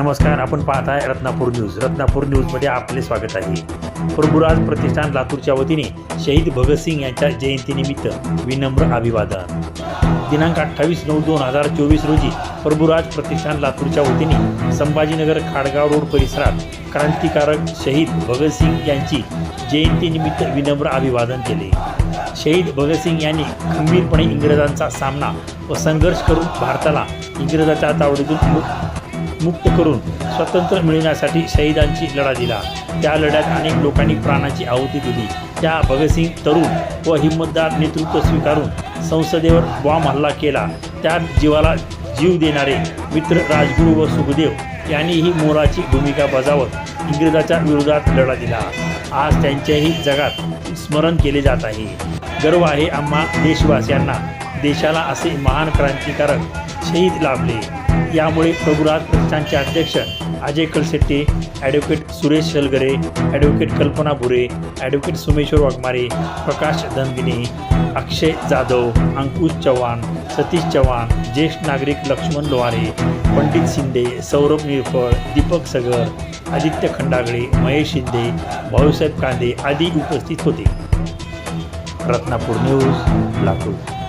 नमस्कार आपण पाहत आहे रत्नापूर न्यूज. रत्नापूर न्यूजमध्ये आपले स्वागत आहे. प्रभुराज प्रतिष्ठान लातूरच्या वतीने शहीद भगतसिंग यांच्या जयंतीनिमित्त विनम्र अभिवादन. दिनांक अठ्ठावीस नऊ दोन हजार चोवीस रोजी प्रभुराज प्रतिष्ठान लातूरच्या वतीने संभाजीनगर खाडगाव रोड परिसरात क्रांतिकारक शहीद भगतसिंग यांची जयंतीनिमित्त विनम्र अभिवादन केले. शहीद भगतसिंग यांनी खंबीरपणे इंग्रजांचा सामना व संघर्ष करून भारताला इंग्रजाच्या तावडीतून मुक्त करून स्वातंत्र्य मिळवण्यासाठी शहीदांची लढा दिला. त्या लढ्यात अनेक लोकांनी प्राणाची आहुती दिली. त्या भगतसिंग तरुण व हिंमतदार नेतृत्व स्वीकारून संसदेवर बॉम्ब हल्ला केला. त्या जीवाला जीव देणारे मित्र राजगुरू व सुखदेव यांनीही मोलाची भूमिका बजावत इंग्रजाच्या विरोधात लढा दिला. आज त्यांच्याही जगात स्मरण केले जात आहे. गर्व आहे आम्हा देशवासियांना. देशाला असे महान क्रांतिकारक शहीद लाभले. यामुळे प्रभुराज प्रतिष्ठानचे अध्यक्ष Ajay Kalshetti advocate Suresh Shalgare advocate Kalpana Bhure advocate Someshwar Waghmare Prakash Dhangine Akshay Jadhav Ankush Chavan Satish Chavan ज्येष्ठ नागरिक लक्ष्मण लोहारे पंडित शिंदे सौरभ निरफळ दीपक सगर आदित्य खंडागळे महेश शिंदे भाऊसाहेब कांदे आदी उपस्थित होते. रत्नापूर न्यूज लातूर.